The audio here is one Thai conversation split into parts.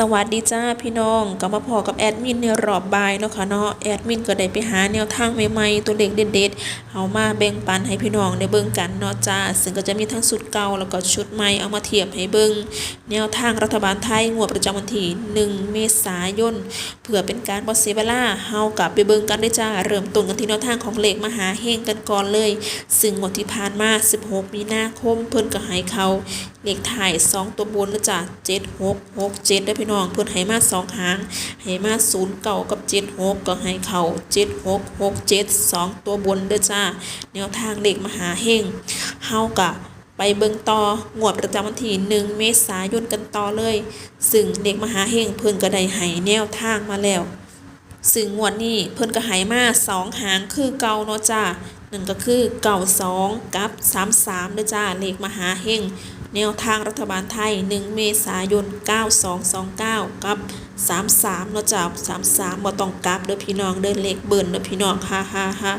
สวัสดีจ้าพี่น้องก็มาพอกับแอดมินในรอบบ่ายเนาะค่ะเนาะแอดมินก็ได้ไปหาแนวทางใหม่ๆตัวเลขเด็ดๆเอามาแบ่งปันให้พี่น้องได้เบิ่งกันเนาะจ้าซึ่งก็จะมีทั้งชุดเก่าแล้วก็ชุดใหม่เอามาเทียบให้เบิ่งแนวทางรัฐบาลไทยงวดประจำวันที่1 เมษายนเพื่อเป็นการบ่เสียเวล่าเฮากลับไปเบิ่งกันได้จ้าเริ่มต้นกันที่แนวทางของเลขมหาเฮงกันก่อนเลย ซึ่งงวดที่ผ่านมา 16 มีนาคมเพิ่นก็ให้เขา เลขถ่าย2ตัวบนนะจ๊ะ7 6 6 7ได้พี่น้องเพิ่อนให้มา2หางให้มา0เก่ากับ7 6ก็ให้เขา7 6 6 7 2ตัวบนเด้อจ้าแนวทางเลขมหาเฮงเฮากะไปเบิงต่องวดประจำวันที่1เมษายนกันต่อเลย ซึ่งเลขมหาเฮงเพิ่อนก็ได้ให้แนวทางมาแล้ว ซึ่งงวดนี้เพิ่อนก็ใหายมาสองหางคือเก่าเนาะจ้านั่นก็คือเก่าสองกับสามสามเด้อจ้าเลขมหาเฮง แนวทางรัฐบาลไทย 1 เมษายน 9229 กับ 33เนาะจ้า33บ่ต้องกลับเด้อพี่น้องเด้อเลขเบิ่นเด้อพี่น้องฮ่าฮ่าฮ่า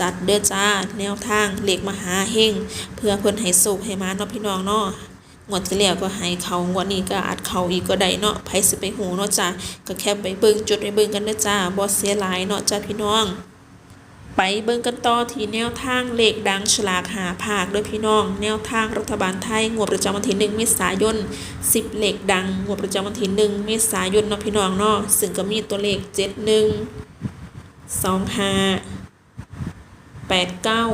จัดเด้อจ้า แนวทางเลขมหาเฮงเพื่อเพิ่นให้สุขให้มาเนาะพี่น้องเนาะงวดที่แล้วก็ให้เขางวดนี้ก็อาจเขาอีกก็ได้เนาะไผสิไปหูเนาะจ้าก็แค่ไปเบิ่งจุดไปเบิ่งกันเด้อจ้าบ่เสียหลายเนาะจ้าพี่น้อง ไปเบิ่งกันต่อที่แนวทางเลขดังฉลากหาภาคด้วยพี่น้อง แนวทางรัฐบาลไทยงวดประจำวันที่1เมษายน 10 เลขดังงวดประจำวันที่1เมษายนเนาะพี่น้องเนาะซึ่งก็มีตัวเลข 71 25 89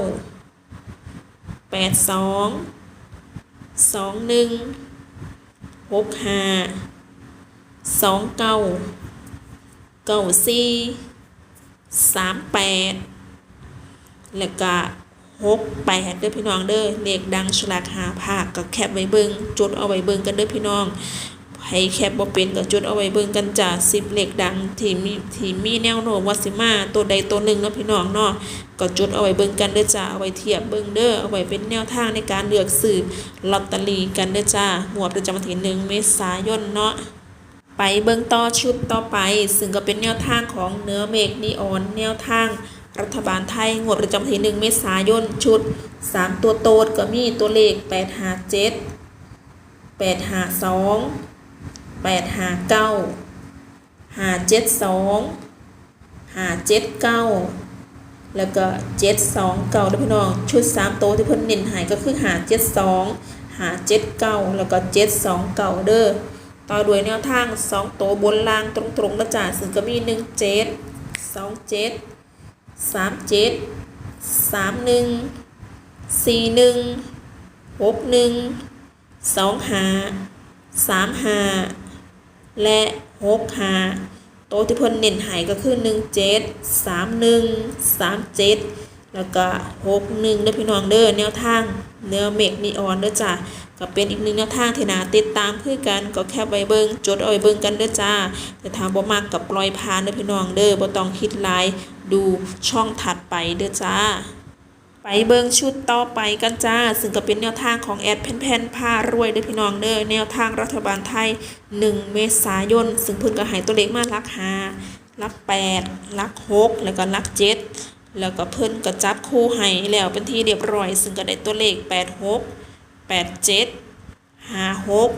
82 21 65 29 94 38 แล้วก็หกแปดเด้อพี่น้องเด้อเลขดังฉลากหาภาคก็แคปไว้เบิ่งจดเอาไว้เบิ่งกันเด้อพี่น้องให้แคปบ่เป็นก็จดเอาไว้เบิ่งกันจ้าสิบเลขดังที่มีที่มีแนวโน้มว่าสิมาตัวใดตัวหนึ่งเนาะพี่น้องเนาะก็จดเอาไว้เบิ่งกันเด้อจ้าเอาไว้เทียบเบิ่งเด้อเอาไว้เป็นแนวทางในการเลือกซื้อลอตเตอรี่กันเด้อจ้างวดประจำวันที่หนึ่งเมษายนเนาะไปเบิ่งต่อชุดต่อไป ซึ่งก็เป็นแนวทางของเนื้อเมฆนีออนแนวทาง รัฐบาลไทย งวดประจำวันที่หนึ่งเมษายน ชุด 3 ตัวโตดก็มีตัวเลข 8 5 7 8 5 2 8 5 9 5 7 2 5 7 9 แล้วก็ 7 2 9ด้วยพี่น้อง ชุด 3 โตวที่เพิ่นเน้นหายก็คือ 5 7 2 5 7 9 แล้วก็ 7 2 9 เด้อต่อด้วยแนวทาง2ตัวบนล่างตรงๆนะจ๊ะซึ่งก็มี 17 27 1 7 2 7 3 7 3 1 4 1 6 1 2 5 3 5และ6 5โตวที่เพิ่นเน้นหายก็คือ1 7 3 1 3 7 แล้วก็6 1เด้อพี่น้องเด้อแนวทางเนื้อเมกนีออนเด้อจ้ะก็เป็นอีกหนึ่งแนวทางที่น่าติดตามเพื่อกันก็แค่ไว้เบิ่งจดเอาไว้เบิ่งกันเด้อจ้า แต่ถามบ่มักกับปล่อยผ่านเด้อพี่น้องเด้อบ่ต้องคิดหลายดูช่องถัดไปเด้อจ้าไปเบิ่งชุดต่อไปกันจ้า ซึ่งก็เป็นแนวทางของแอดแผ่นๆพารวยเด้อพี่น้องเด้อแนวทางรัฐบาลไทย 1 เมษายน ซึ่งเพิ่นก็ให้ตัวเลขมาหลัก5หลัก8หลัก 6 แล้วก็ลัก 7 แล้วก็เพิ่นก็จับคู่ให้แล้วเป็นที่เรียบร้อย ซึ่งก็ได้ตัวเลข 86แปดเจ็ดห้าหก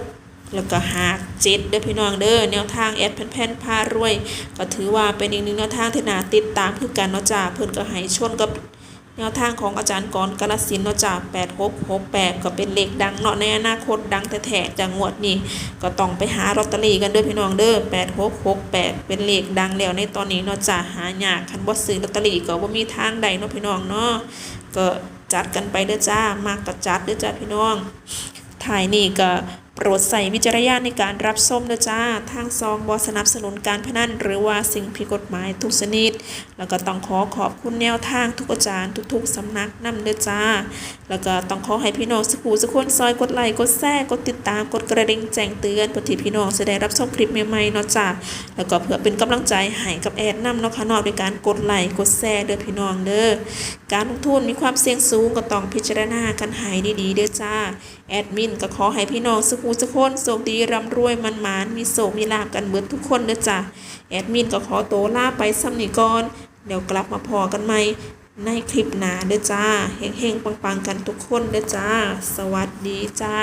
แล้วก็ห้าเจ็ดเด้อพี่น้องเด้อแนวทางแอดแผ่นๆพารวย ก็ถือว่าเป็นอีกหนึ่งแนวทางที่น่าติดตามคือกันเนาะจ้าเพิ่นก็ให้ชนกับ แนวทางของอาจารย์กรกาลสินเนาะจ้าแปดหกหกแปดก็เป็นเลขดังเนาะในอนาคตดังแท้ๆจากงวดนี้ ก็ต้องไปหาลอตเตอรี่กันเด้อพี่น้องเด้อแปดหกหกแปดเป็นเลขดังแล้วในตอนนี้เนาะจ้าหายากคันบ่ซื้อลอตเตอรี่ก็บ่มีทางใดเนาะพี่น้องเนาะก็จัดกันไปเด้อจ้ามากก็จัดเด้อจ้าพี่น้องถ่ายนี่ก็ โปรดใส่วิจารณญาณในการรับชมนะจ้า ทางซองบอสนับสนุนการพนัน หรือว่าสิ่งผิดกฎหมายทุกชนิด แล้วก็ต้องขอขอบคุณแนวทางทุกอาจารย์ทุกๆสำนักนำเด้อจ้า แล้วก็ต้องขอให้พี่น้องสุขูสุขคนซอยกดไลค์กดแชร์กดติดตามกดกระดิ่งแจ้งเตือนเพื่อที่พี่น้องจะได้รับชมคลิปใหม่ๆเนาะจ้า แล้วก็เพื่อเป็นกำลังใจให้กับแอดนำเนาะค่ะนอกด้วยการกดไลค์กดแชร์เด้อพี่น้องเด้อการลงทุนมีความเสี่ยงสูงก็ต้องพิจารณากันให้ดีๆเด้อจ้า แอดมินก็ขอให้พี่น้องสุขูสุคนโชคดีร่ำรวยมันหมานมีโศกมีลาบกันเบิดทุกคนเด้อจ้า แอดมินก็ขอโตวลาไปซ้ำนีก่อนเดี๋ยวกลับมาพอกันใหม่ในคลิปหน้าเด้อจ้าเฮงๆปังๆกันทุกคนเด้อจ้า สวัสดีจ้า